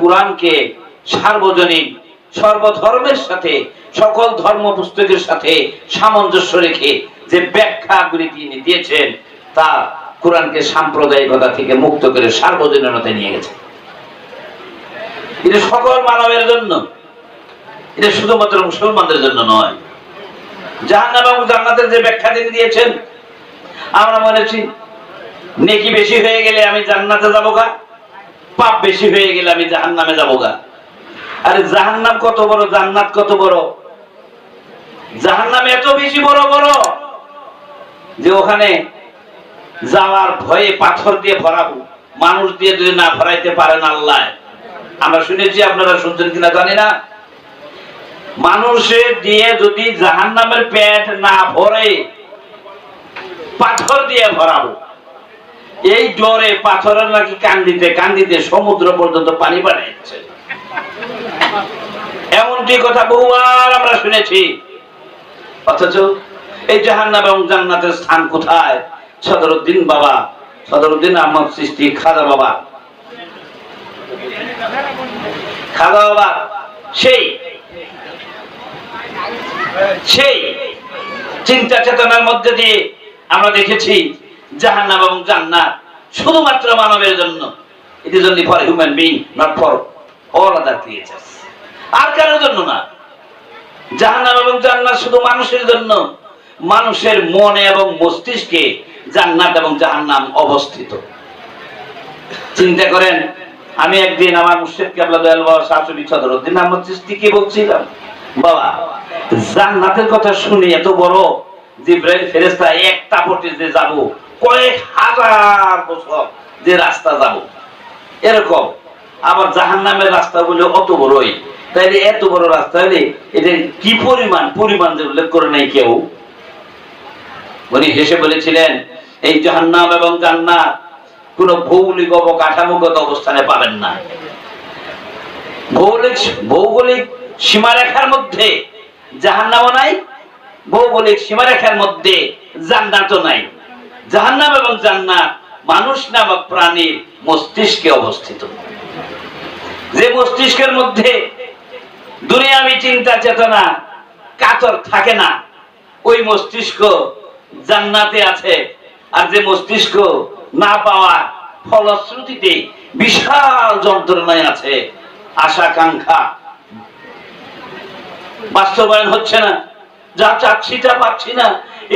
কোরআনকে সার্বজনীন, সর্বধর্মের সাথে, সকল ধর্ম পুস্তকের সাথে সামঞ্জস্য রেখে যে ব্যাখ্যাগুলি তিনি দিয়েছেন, তা কোরআনকে সাম্প্রদায়িকতা থেকে মুক্ত করে সার্বজনীনতায় নিয়ে গেছে। এটা সকল মানবের জন্য, এটা শুধুমাত্র মুসলমানদের জন্য নয়। জাহান্নাম এবং জান্নাতের যে ব্যাখ্যা তিনি দিয়েছেন, আমরা মনে করি নেকি বেশি হয়ে গেলে আমি জান্নাতে যাব গা? পাপ বেশি হয়ে গেলে আমি জাহান্নামে যাব গা। আরে জাহান্নাম কত বড়, জান্নাত কত বড়? জাহান্নাম এত বেশি বড় বড়, যে ওখানে যাওয়ার ভয়ে পাথর দিয়ে ভরাবো। মানুষ দিয়ে যদি না ভরাইতে পারেন আল্লাহ। আমরা শুনেছি, আপনারা শুনছেন কিনা জানি না। মানুষের দিয়ে যদি জাহান্নামের পেট না ভরে, পাথর দিয়ে ভরাবো। এই ডরে পাথরের নাকি কান্দিতে কান্দিতে সমুদ্র পর্যন্ত পানি বাড়াইছে এমনটি কথা বহুবার আমরা শুনেছি। অথচ এই জাহান্নাম এবং জান্নাতের স্থান কোথায়? সদরুদ্দিন বাবা, সদরুদ্দিন আহমদ সৃষ্টি খাজা বাবা। খাজা বাবা, সেই সেই চিন্তা চেতনার মধ্যে দিয়ে আমরা দেখেছি জাহান্নাম এবং জান্নাত শুধুমাত্র মানবের জন্য। It is only for human being not for all other creatures আর কারোর জন্য না। জাহান্নাম এবং জান্নাত শুধু মানুষের জন্য। মানুষের মনে এবং মস্তিষ্কে জান্নাত এবং জাহান্নাম অবস্থিত। চিন্তা করেন, আমি একদিন আমার মুর্শিদ কেবলা দয়াল বাবা শাশুড়ি সদরুদ্দিন আহমদ চিস্তিকে বলছিলাম, বাবা, জান্নাতের কথা শুনে এত বড় জিব্রাইল ফেরেশতা এক তাপটে যে যাব কয়েক হাজার বছর যে রাস্তা যাব। এরকম। আবার জাহান্নামের রাস্তা বলে অত বড়ই। তাইলে এত বড় রাস্তা হলে এটা কি পরিমাণ? পরিমাণ যে উল্লেখ করে নাই কেউ। উনি হেসে বলেছিলেন, এই জাহান্নাম এবং জান্নাত কোন ভৌগোলিক অবকাঠামোগত অবস্থানে পাবেন না। ভৌগোলিক ভৌগোলিক সীমারেখার মধ্যে জাহান্নামও নাই, ভৌগোলিক সীমারেখার মধ্যে জান্নাতও নাই। জাহান্নাম এবং জান্নাত মানুষ নামক প্রাণীর মস্তিষ্কে অবস্থিত। যে মস্তিষ্কের মধ্যে দুনিয়াবি চিন্তা চেতনা কাতর থাকে না, ওই মস্তিষ্ক জান্নাতে আছে। আর যে মস্তিষ্ক না পাওয়া ফলশ্রুতিতে বিশাল যন্ত্রণায় আছে, আশাকাঙ্ক্ষা। বাস্তবায়ন হচ্ছে না, যা চাচ্ছি তা পাচ্ছি না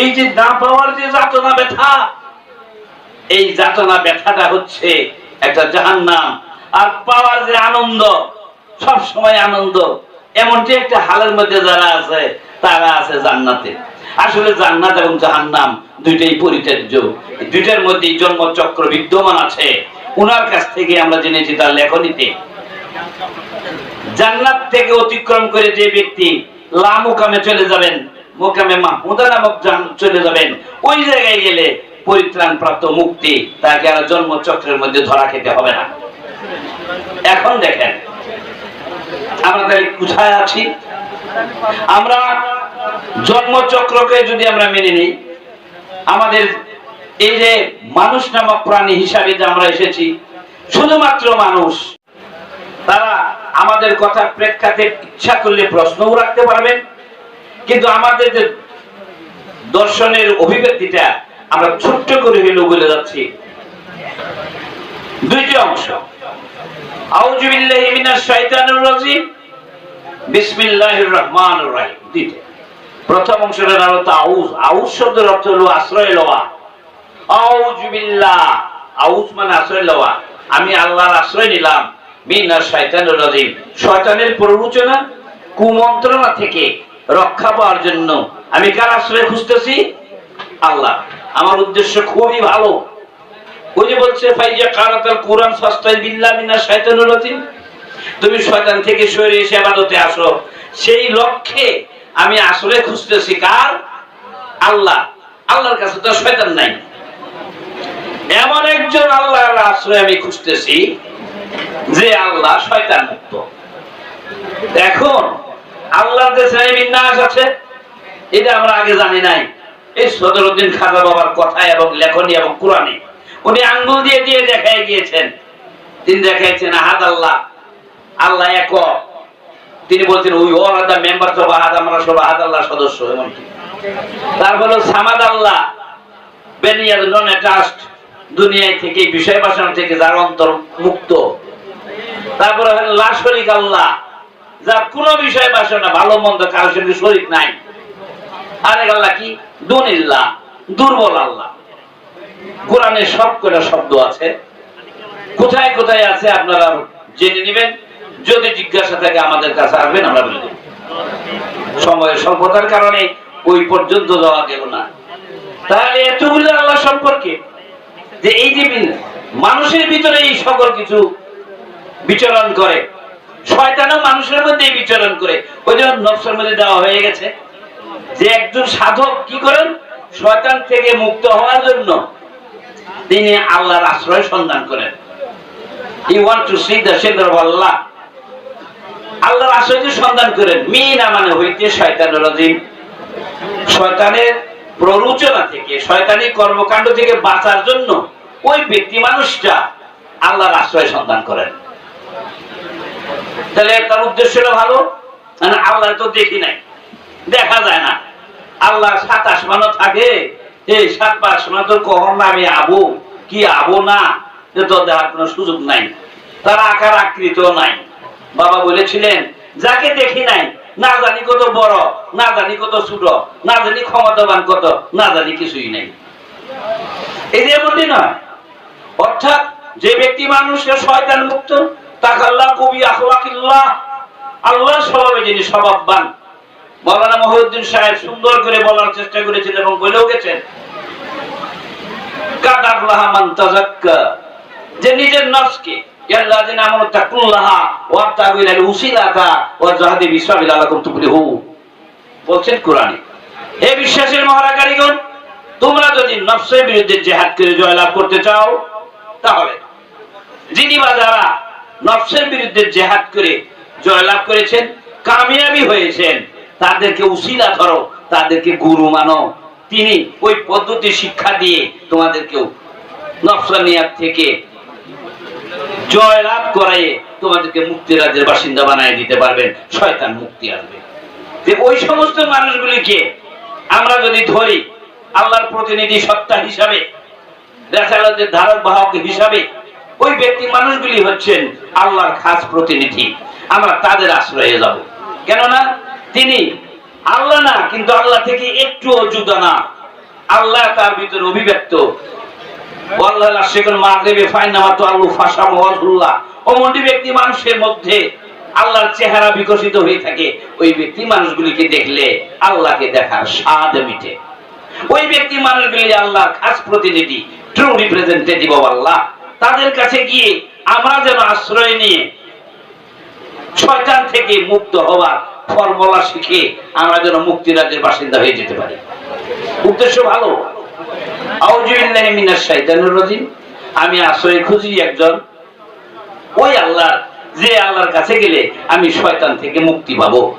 এই যে না পাওয়ার যে যাতনা ব্যথা, এই যাতনা ব্যথাটা হচ্ছে একটা জাহান্নাম। আর পাওয়ার যে আনন্দ সব সময় আনন্দ। এমনটি একটা হালের মধ্যে যারা আছে, তারা আছে জান্নাতে। আসলে জান্নাত এবং জাহান্নাম দুইটাই পরিত্যাজ্য। দুইটার মধ্যে জন্মচক্র বিদ্যমান আছে। উনার কাছ থেকে আমরা জেনেছি তার লেখনীতে। জান্নাত থেকে অতিক্রম করে যে ব্যক্তি লা মুকামে চলে যাবেন মুকামে মাহমুদা নামক চলে যাবেন। ওই জায়গায় গেলে পরিত্রাণ প্রাপ্ত মুক্তি, তাকে আর জন্মচক্রের মধ্যে ধরা খেতে হবে না। এখন দেখেন, আমরা তাহলে কোথায় আছি? আমরা জন্মচক্রকে যদি আমরা মেনে নিই, আমাদের এই যে মানুষ নামক প্রাণী হিসাবে যে আমরা এসেছি, শুধুমাত্র মানুষ, তারা আমাদের কথার প্রেক্ষাতে ইচ্ছা করলে প্রশ্নও রাখতে পারবেন কিন্তু আমাদের যে দর্শনের অভিব্যক্তিটা আমরা ছোট্ট করে হলেও বলে যাচ্ছি। দুইটি অংশ। আউযু বিল্লাহি মিনাশ শাইতানির রাজিম। বিসমিল্লাহির রহমানির রহিম। প্রথম হলো আউজ শব্দের অর্থ হলো আশ্রয় লওয়া। আউযু বিল্লাহ। আউজ মানে আশ্রয় লওয়া। আমি আল্লাহর আশ্রয় নিলাম। মিনাশ শাইতানির রাজিম। শয়তানের প্ররোচনা, কুমন্ত্রণা থেকে রক্ষা পাওয়ার জন্য। আমি কার আশ্রয় খুঁজতেছি? আল্লাহ। আমার উদ্দেশ্য খুবই ভালো। ওই যে বলছে, ফাইজা কারাতাল কোরআন ফাস্তাই বিল্লাহ মিনাশ শাইতানির রাজিম। তুমি শয়তান থেকে সরে এসে আবাদতে আসো। সেই লক্ষ্যে আমি আসলে খুঁজতেছি কার? আল্লাহ। আল্লাহর কাছে তো শয়তান নাই। এমন একজন আল্লাহর আশ্রয় আমি খুঁজতেছি যে আল্লাহ শয়তান মুক্ত এখন আল্লাহর যে শ্রেণি বিন্যাস আছে, এটা আমরা আগে জানি নাই। এই সদরুদ্দিন খাজা বাবার কথা এবং লেখনী এবং কোরআনে। উনি আঙ্গুল দিয়ে দিয়ে দেখাই গিয়েছেন। তিনি দেখাইছেন, আহাদ আল্লাহ আল্লাহ এক তিনি বলছেন আর দ্য মেম্বারস আহাদ, আমরা সব আহাদ আল্লাহ সদস্য তারপরে সামাদ আল্লাহ বেনিয়াদ নন অ্যাটাচড দুনিয়ায় থেকে বিষয় বাসনা থেকে যার অন্তর মুক্ত। তারপরে লাশরিক আল্লাহ যার কোন বিষয় বাসনা ভালো মন্দ কারোর সঙ্গে শরিক নাই। আরেক আল্লাহ কি? দুনিল্লাহ, দুর্বল আল্লাহ। কোরআনে সব কটা শব্দ আছে? কোথায় কোথায় আছে আপনারা জেনে নেবেন? যদি জিজ্ঞাসা থাকে আমাদের কাছে আসবেন, আমরা বলে দেব। সময়ের স্বল্পতার কারণে ওই পর্যন্ত যাওয়া গেল না। তাহলে এতগুলো আল্লাহ সম্পর্কে যে এই যে মানুষের ভিতরে এই সকল কিছু বিচরণ করে শয়তানও মানুষের মধ্যে বিচরণ করে। ওই জন্য নকশার মধ্যে দেওয়া হয়ে গেছে যে একজন সাধক কি করেন? শয়তান থেকে মুক্ত হওয়ার জন্য তিনি আল্লাহর আশ্রয় সন্ধান করেন। ই ওয়ান্ট আল্লাহর সন্ধান করেন। মিনা হইতে শয়তানের থেকে, শয়তানি কর্মকাণ্ড থেকে বাঁচার জন্য ওই ব্যক্তি মানুষটা আল্লাহর আশ্রয় সন্ধান করেন। তাহলে তার উদ্দেশ্যটা ভালো? আল্লাহ তো দেখি নাই। দেখা যায় না। আল্লাহ সাত আসমানও থাকে। এই সাত আসমান তোর কখন আমি আবো? কি আবো না? তোর দেখার কোনো সুযোগ নাই। তার আকার আকৃত নাই। বাবা বলেছিলেন, যাকে দেখি নাই, না জানি কত বড়, না জানি কত ছোট, না জানি ক্ষমতাবান কত, না জানি কিছুই নাই। এই যে এমনটি নয় অর্থাৎ যে ব্যক্তি মানুষের শয়তান মুক্ত তাকাল্লাহ কবি আখলাকিল্লাহ আল্লাহ স্বভাবে যিনি স্বভাববান। মৌলানা মহিউদ্দিন সাহেব সুন্দর করে বলার চেষ্টা করেছেন এবং বলেও গেছেন যে নিজের মহারাকারীগণ তোমরা যদি নফসের বিরুদ্ধে জেহাদ করে জয়লাভ করতে চাও, তাহলে যিনি বা যারা নফসের বিরুদ্ধে জেহাদ করে জয়লাভ করেছেন, কামিয়াবি হয়েছেন। তাদেরকে উসিলা ধরো, তাদেরকে গুরু মানো। তিনি ওই পদ্ধতি শিক্ষা দিয়ে তোমাদেরকেও নফসানিয়াত থেকে জয়লাভ করাইয়ে তোমাদেরকে মুক্তি রাজ্যের বাসিন্দা বানায় দিতে পারবেন, শয়তান মুক্তি আসবে। যে ওই সমস্ত মানুষগুলিকে আমরা যদি ধরি, আল্লাহর প্রতিনিধি সত্তা হিসাবে ধারক বাহক হিসাবে, ওই ব্যক্তি মানুষগুলি হচ্ছেন আল্লাহর খাস প্রতিনিধি। আমরা তাদের আশ্রয়ে যাব। কেননা তিনি আল্লাহ না, কিন্তু আল্লাহ থেকে একটুও জুদা না। আল্লাহ তার ভিতরে অভিব্যক্ত। ওই ব্যক্তি খাস প্রতিনিধি তাদের কাছে গিয়ে আমরা যেন আশ্রয় নিয়ে শয়তান থেকে মুক্ত হওয়ার ফর্মুলা শিখে আমরা যেন মুক্তি রাজ্যের বাসিন্দা হয়ে যেতে পারি। উদ্দেশ্য ভালো। আমি আশ্রয় খুঁজি একজন। ওই আল্লাহ যে আল্লাহর কাছে গেলে আমি শয়তান থেকে মুক্তি পাবো।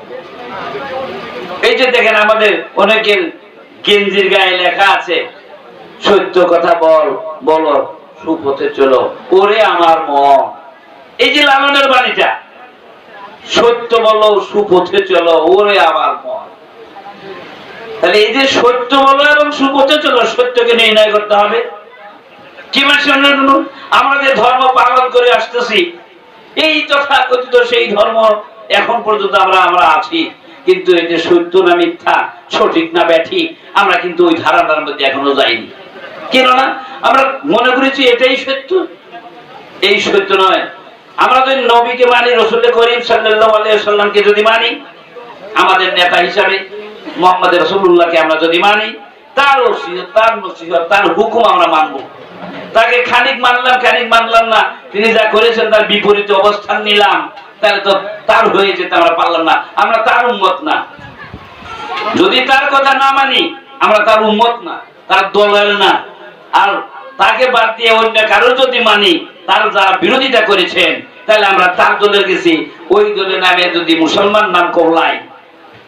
এই যে দেখেন আমাদের অনেকের গেঞ্জির গায়ে লেখা আছে, সত্য কথা বল, বলো, সুপথে চলো, ওরে আমার মন। এই যে লালনের বাণীটা সত্য বলো, সুপথে চলো, ওরে আমার মন। তাহলে এই যে সত্য বলো এবং সুপথে চলো, সত্যকে নির্ণয় করতে হবে। আমরা যে ধর্ম পালন করে আসতেছি, এই তথা কথিত সেই ধর্ম এখন পর্যন্ত আমরা আমরা আছি। কিন্তু এই যে সত্য না মিথ্যা, সঠিক না ব্যাঠিক আমরা কিন্তু ওই ধারণার মধ্যে এখনও যাইনি। কেননা আমরা মনে করেছি এটাই সত্য। এই সত্য নয় আমরা যদি নবীকে মানি রসুল করিম সাল্লামকে যদি মানি, আমাদের নেতা হিসাবে মোহাম্মদ রসুল্লাহকে আমরা যদি মানি, তার তার নসিহত, তার হুকুম আমরা মানব। তাকে খানিক মানলাম খানিক মানলাম না, তিনি যা করেছেন তার বিপরীতে অবস্থান নিলাম, তাহলে তো তার হয়ে যেতে আমরা পারলাম না, আমরা তার উম্মত না। যদি তার কথা না মানি, আমরা তার উম্মত না, তার দলের না। আর তাকে বাদ দিয়ে অন্য কারও যদি মানি তার যারা বিরোধিতা করেছেন, তাহলে আমরা তার দলের গেছি। ওই দলের নামে যদি মুসলমান নাম কবলাই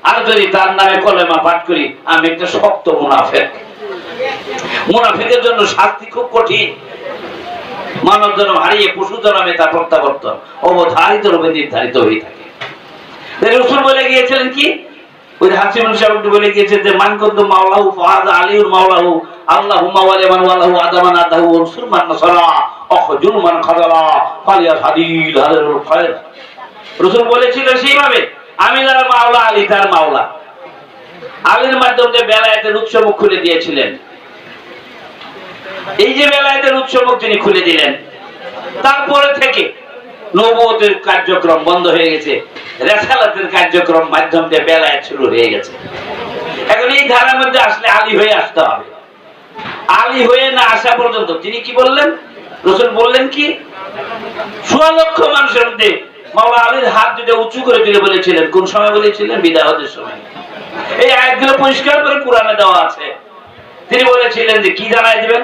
আর যদি তার নামে কলেমা পাঠ করি, আমি একটা শক্ত মুনাফেক। মুনাফেকের জন্য শাস্তি খুব কঠিন। মানব জন্ম হারিয়ে পশু জন্মে তার প্রত্যাবর্তন। অবধারিত রূপে নির্ধারিত হয়ে থাকে। রসুল বলে গিয়েছিলেন কি? ওই হাসিমুল সাহেব বলে যে মানকন্দ মাওলাহু মাওলাহু আল্লাহু মাওয়ালি মান ওয়ালাহু আদামান আদাহু মান মান খাদালা ফালিয়া রসুল বলেছিলেন সেইভাবে আমি মাওলা, আলী তার মাওলা। আলীর মাধ্যমে বেলায়েতের উৎসব খুলে দিয়েছিলেন। এই যে বেলায়েতের উৎসব তিনি খুলে দিলেন। তারপরে থেকে নবতের কার্যক্রম বন্ধ হয়ে গেছে, রেসালাতের কার্যক্রম মাধ্যম দিয়ে বেলায়েত শুরু হয়ে গেছে। এখন এই ধারার মধ্যে আসলে আলী হয়ে আসতে হবে। আলী হয়ে না আসা পর্যন্ত তিনি কি বললেন? রসুল বললেন কি? সোয়া লক্ষ মানুষের মধ্যে মাওলা আলীর হাত দুটো উঁচু করে তুলে বলেছিলেন। কোন সময় বলেছিলেন? বিদায় হতে সময়। এই আয়াতগুলো পরিষ্কার করে কোরআনে দেওয়া আছে। তিনি বলেছিলেন যে কি জানাই দিবেন?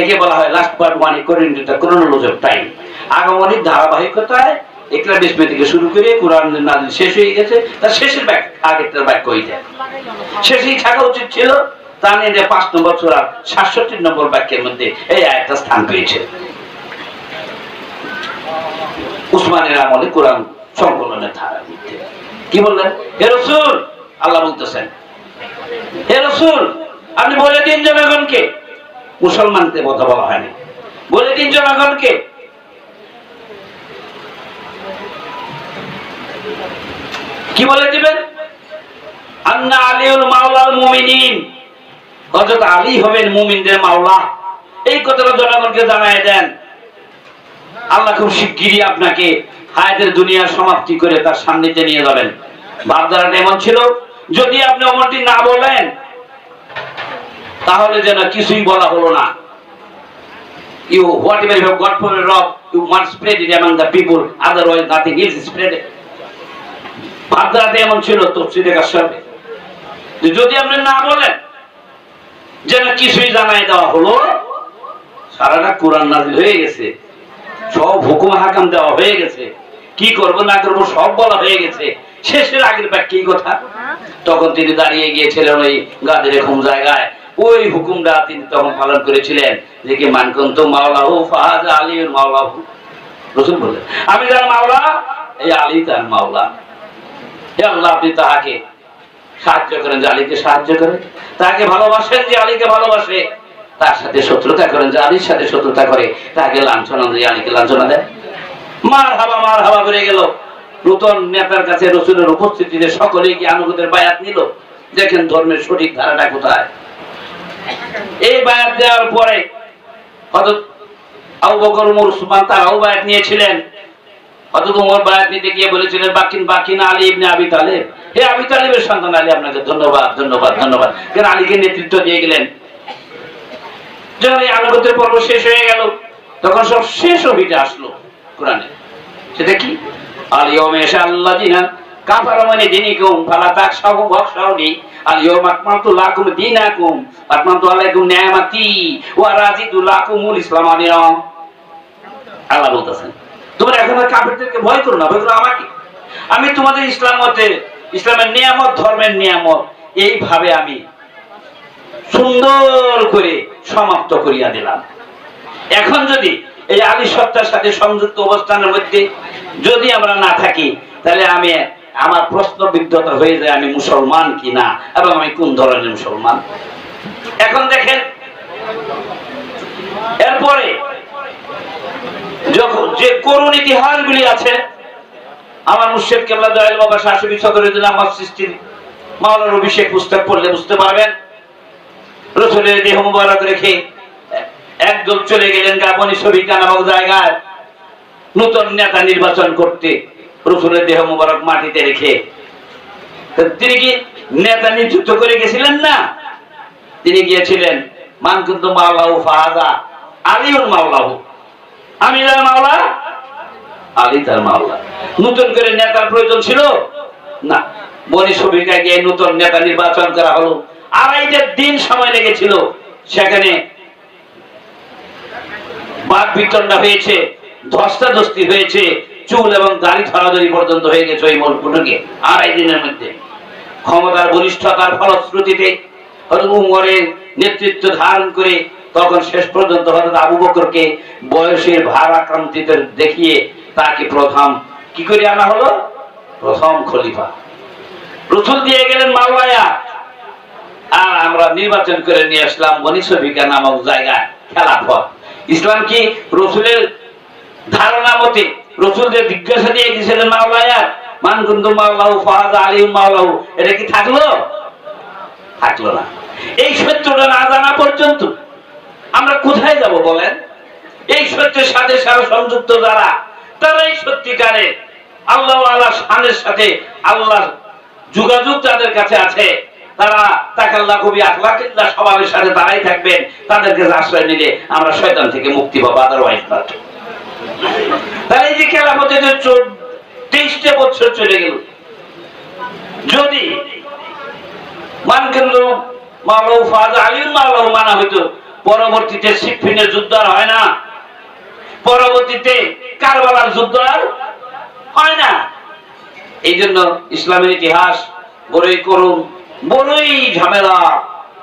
একে বলা হয় last part one according to the chronology of time আগমনিক ধারাবাহিকতায় একরা বেসমে থেকে শুরু করে কোরআন নাজিল শেষ হয়ে গেছে। তার শেষের ব্যাক আগেরটার হয়ে যায় শেষেই থাকা উচিত ছিল তা নিয়ে পাঁচ নম্বর সূরা সাতষট্টি নম্বর বাক্যের মধ্যে এই আয়াতটা স্থান পেয়েছে। উসমানের আমলে কোরআন সংকলনের ধারার মধ্যে কি বললেন? হে রসুল, আল্লাহ বলতেছেন, হে রসুল, আপনি বলে দিন জনগণকে। মুসলমানকে কথা বলা হয়নি। বলে দিন জনগণকে। কি বলে দিবেন? আন্না আলিউল মাওলাল মুমিনিন। হযরত আলী হবেন মুমিনদের মাওলা। এই কথাটা জনগণকে জানায় দেন। আল্লাহ খুব শিগগিরই আপনাকে হায়াতের দুনিয়ার সমাপ্তি করে তার সান্নিধ্যে নিয়ে যাবেন। ভাবধারাটা এমন ছিল, যদি আপনি অমরটি না বলেন তাহলে যেন কিছুই বলা হলো না। You whatever you got for রব you must spread it among the people otherwise nothing is spread ভাবধারাটা এমন ছিল তফসিলে কাশাবে যে যদি আপনি না বলেন যেন কিছুই জানাই দেওয়া হলো সারাটা কোরআন নাজিল হয়ে গেছে। সব হুকুম হাকাম দেওয়া হয়ে গেছে। কি করব না করব সব বলা হয়ে গেছে। শেষের আগের ব্যাখ্যা কি কথা? তখন তিনি দাঁড়িয়ে গিয়েছিলেন ওই গাদের এরকম জায়গায়। ওই হুকুমটা তিনি তখন পালন করেছিলেন যে কি মানকন্ত মাওলাহু ফাহাজ আলীর মাওলাহু। রসুল বললেন, আমি যার মাওলা, এই আলী তার মাওলা। হে আল্লাহ, আপনি তাহাকে সাহায্য করেন যে আলীকে সাহায্য করেন তাকে ভালোবাসেন যে আলীকে ভালোবাসে। তার সাথে শত্রুতা করেন যে আলীর সাথে শত্রুতা করে। তাকে লাঞ্ছনা দিয়ে আলীকে লাঞ্ছনা দেয় মার হাবা মার হাবা করে গেল। নতুন নেতার কাছে রসুলের উপস্থিতিতে সকলে কি আনুগতের বায়াত নিল। দেখেন ধর্মের সঠিক ধারাটা কোথায়? এই বায়াত দেওয়ার পরে হযরত আবু বকর উমর উসমান তারাও বায়াত নিয়েছিলেন। হযরত উমর বায়াত নিতে গিয়ে বলেছিলেন, বাকিন বাকিন আলী ইবনে আবি তালেব। হে আবি তালেবের সন্তান আলী, আপনাকে ধন্যবাদ ধন্যবাদ ধন্যবাদ। কেন আলীকে নেতৃত্ব দিয়ে গেলেন? যখন এই আনুগত্যের পর্ব শেষ হয়ে গেল। তখন সব শেষ অভিটা আসলো কোরআনে। সেটা কি? আলিয়মে এসে আল্লাহ দিনিকুম ফালা ওয়াকশাউনি আলিয়ম আকমালতু লাকুম আলাইকুম নিয়ামাতি, ওয়া লাকুমুল ইসলাম আদিনা আল্লাহ তোমরা এখন কাফেরদেরকে ভয় করো না, ভয় আমাকে আমি তোমাদের ইসলাম মতে, ইসলামের নিয়ামত, ধর্মের নিয়ামত, এইভাবে আমি সুন্দর করে সমাপ্ত করিয়া দিলাম। এখন যদি এই আলী সত্তার সাথে সংযুক্ত অবস্থানের মধ্যে যদি আমরা না থাকি, তাহলে আমি আমার প্রশ্ন বিদ্ধতা হয়ে যায়, আমি মুসলমান কি না এবং আমি কোন ধরনের মুসলমান? এখন দেখেন, এরপরে যখন যে করুণ ইতিহাসগুলি আছে, আমার মুর্শেদ কেবলা দয়াল বাবা শাশুড়ি সদরুদ্দিন আমার সৃষ্টির মাওলার অভিষেক পুস্তক পড়লে বুঝতে পারবেন। রসুলের দেহ মুবারক রেখে একদল চলে গেলেন গাবনি ছবি নামক জায়গায়। নতুন নেতা নির্বাচন করতে। রসুলের দেহ মুবারক মাটিতে রেখে। তিনি কি নেতা নিযুক্ত করে গেছিলেন না? তিনি গিয়েছিলেন মানকুন্ত মাওলাহু ফাহাজা আলিউল মাওলাহু। আমি যার মাওলা? আলী তার মাওলা। নতুন করে নেতার প্রয়োজন ছিল? না। বনি সবিকা গিয়ে নতুন নেতা নির্বাচন করা হলো। আড়াইটা দিন সময় লেগেছিল। সেখানে বাদ বিতণ্ডা হয়েছে, ধস্তাধস্তি হয়েছে। চুল এবং দাড়ি ধরাধরি পর্যন্ত হয়ে গেছে ওই মলকুটুকে আড়াই দিনের মধ্যে। ক্ষমতার বলিষ্ঠতার ফলশ্রুতিতে উমরের নেতৃত্ব ধারণ করে তখন শেষ পর্যন্ত হয়তো আবু বকরকে বয়সের ভার আক্রান্তিতে দেখিয়ে তাকে প্রথম কি করে আনা হলো? প্রথম খলিফা। রসুল দিয়ে গেলেন মাওলায়া। আর আমরা নির্বাচন করে নিয়ে আসলাম বনিসবিকা নামক জায়গায় খেলাফত। ইসলাম কি রসুলের ধারণা মতে রসুলদের জিজ্ঞাসা দিয়ে গেছিলেন মাওলায়া, মান কুন্তু মাওলাহু ফাহাদ আলিম মাওলাহু, এটা কি থাকল? থাকল না। এই সত্যটা না জানা পর্যন্ত আমরা কোথায় যাব বলেন? এই সত্যের সাথে সারা সংযুক্ত যারা, তারাই সত্যিকারে আল্লাহ আল্লাহ শানের সাথে আল্লাহ যোগাযোগ যাদের কাছে আছে, তারা তাকাল্লা কবি আখলাকিল্লাহ স্বভাবের সাথে তারাই থাকবেন, তাদেরকে আশ্রয় নিলে আমরা শয়তান থেকে মুক্তি পাবো আদারওয়াইজ নট তাহলে এই যে খেলাফতে তেইশটা বছর চলে গেল। যদি মানকেন্দ্র মাওলাউ ফাজ আলিম মাওলাউ মানা হইতো, পরবর্তীতে সিফিনের যুদ্ধ আর হয় না। পরবর্তীতে কারবালার যুদ্ধ আর হয় না। এই জন্য ইসলামের ইতিহাস বড়ই করুন বড়ই ঝামেলা।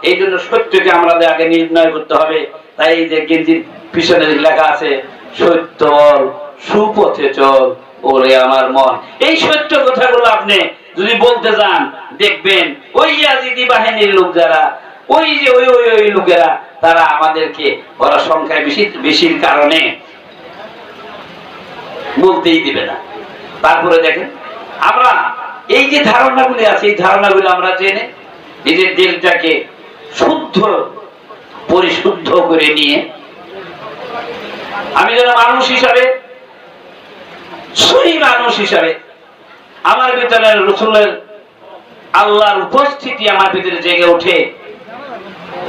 এই জন্য সত্যকে আমাদের আগে নির্ণয় করতে হবে। তাই এই যে গেঞ্জির পিছনে লেখা আছে সত্য বল সুপথে চল ওরে আমার মন। এই সত্য কথাগুলো আপনি যদি বলতে যান, দেখবেন ওই ইয়াজিদি বাহিনীর লোক যারা, ওই যে ওই ওই ওই লোকেরা, তারা আমাদেরকে ওরা সংখ্যায় বেশি, বেশির কারণে বলতেই দিবে না। তারপরে দেখেন, আমরা এই যে ধারণাগুলি আছে, এই ধারণাগুলি আমরা জেনে নিজের দিলটাকে শুদ্ধ, পরিশুদ্ধ করে নিয়ে আমি যেন মানুষ হিসাবে সহি মানুষ হিসাবে, আমার ভিতরে রসুলের আল্লাহর উপস্থিতি আমার ভিতরে জেগে ওঠে।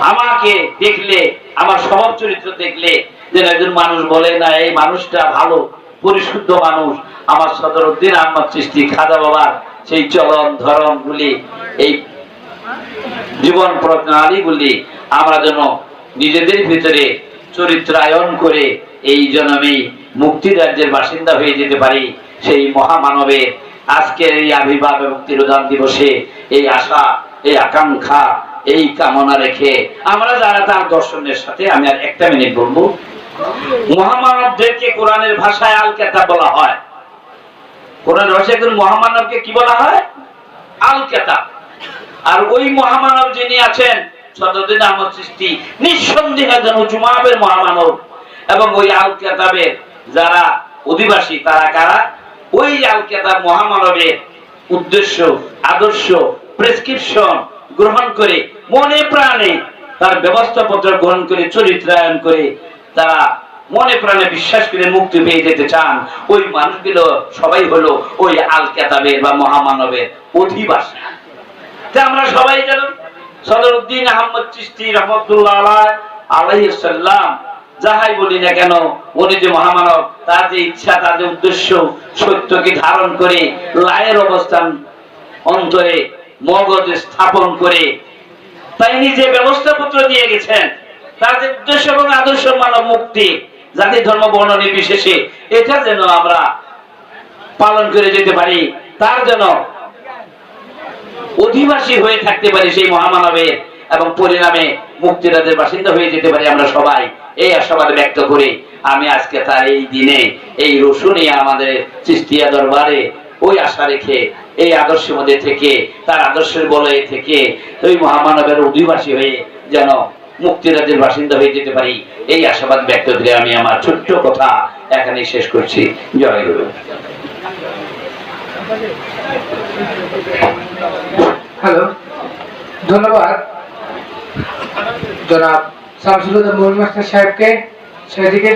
আমাকে দেখলে, আমার স্বভাব চরিত্র দেখলে, যেন একজন মানুষ বলে, না, এই মানুষটা ভালো, পরিশুদ্ধ মানুষ। আমার সদর উদ্দিন আহমদ সৃষ্টি খাজা বাবার সেই চলন ধরন গুলি এই জীবন প্রণালী গুলি আমরা যেন নিজেদের ভিতরে চরিত্রায়ন করে এই জন্মেই মুক্তি রাজ্যের বাসিন্দা হয়ে যেতে পারি সেই মহামানবের আজকের এই আবির্ভাব এবং তিরোধান দিবসে এই আশা, এই আকাঙ্ক্ষা, এই কামনা রেখে আমরা যারা তার দর্শনের সাথে, আমি আর একটা মিনিট বলব। মহামানবদেরকে কোরআনের ভাষায় আল কেতাব বলা হয়। কোরআনের ভাষায় মহামানবকে কি বলা হয়? আল কেতাব। আর ওই মহামানব যিনি আছেন আহমদ সৃষ্টি নিঃসন্দেহে যেন জুমাবের মহামানব। এবং ওই আল কেতাবের যারা অধিবাসী, তারা কারা? ওই আল কেতাব মহামানবের উদ্দেশ্য, আদর্শ প্রেসক্রিপশন গ্রহণ করে, মনে প্রাণে তার ব্যবস্থাপত্র গ্রহণ করে, চরিত্রায়ন করে তারা মনে প্রাণে বিশ্বাস করে মুক্তি পেয়ে যেতে চান। ওই মানুষগুলো সবাই হলো ওই আল কেতাবের বা মহামানবের অধিবাসী। আমরা সবাই জানো? আহমদ চিস্তি রহমতুল্লাহ সালাম যাহাই বলি না কেন, উনি যে মহামানব, তার যে ইচ্ছা, তার যে উদ্দেশ্য, সত্যকে ধারণ করে, লায়ের অবস্থান অন্তরে মগজে স্থাপন করে, তাই নিজে ব্যবস্থাপত্র দিয়ে গেছেন। তার যে উদ্দেশ্য এবং আদর্শ মানব মুক্তি, জাতি ধর্ম বর্ণ নির্বিশেষে, এটা যেন আমরা পালন করে যেতে পারি, তার জন্য অধিবাসী হয়ে থাকতে পারি সেই মহামানবের এবং পরিণামে মুক্তিরাজের বাসিন্দা হয়ে যেতে পারি আমরা সবাই। এই আশাবাদ ব্যক্ত করে। আমি আজকে তার এই দিনে এই রসুনে আমাদের চিস্তিয়া দরবারে ওই আশা রেখে, এই আদর্শের মধ্যে থেকে, তার আদর্শের বলয়ে থেকে, ওই মহামানবের অধিবাসী হয়ে যেন মুক্তিরাজের বাসিন্দা হয়ে যেতে পারি। এই আশাবাদ ব্যক্ত করে আমি আমার ছোট্ট কথা এখানে শেষ করছি। জয় গুরু। হ্যালো ধন্যবাদ। জনাব শামসুল মাস্টার সাহেবকে সেদিকে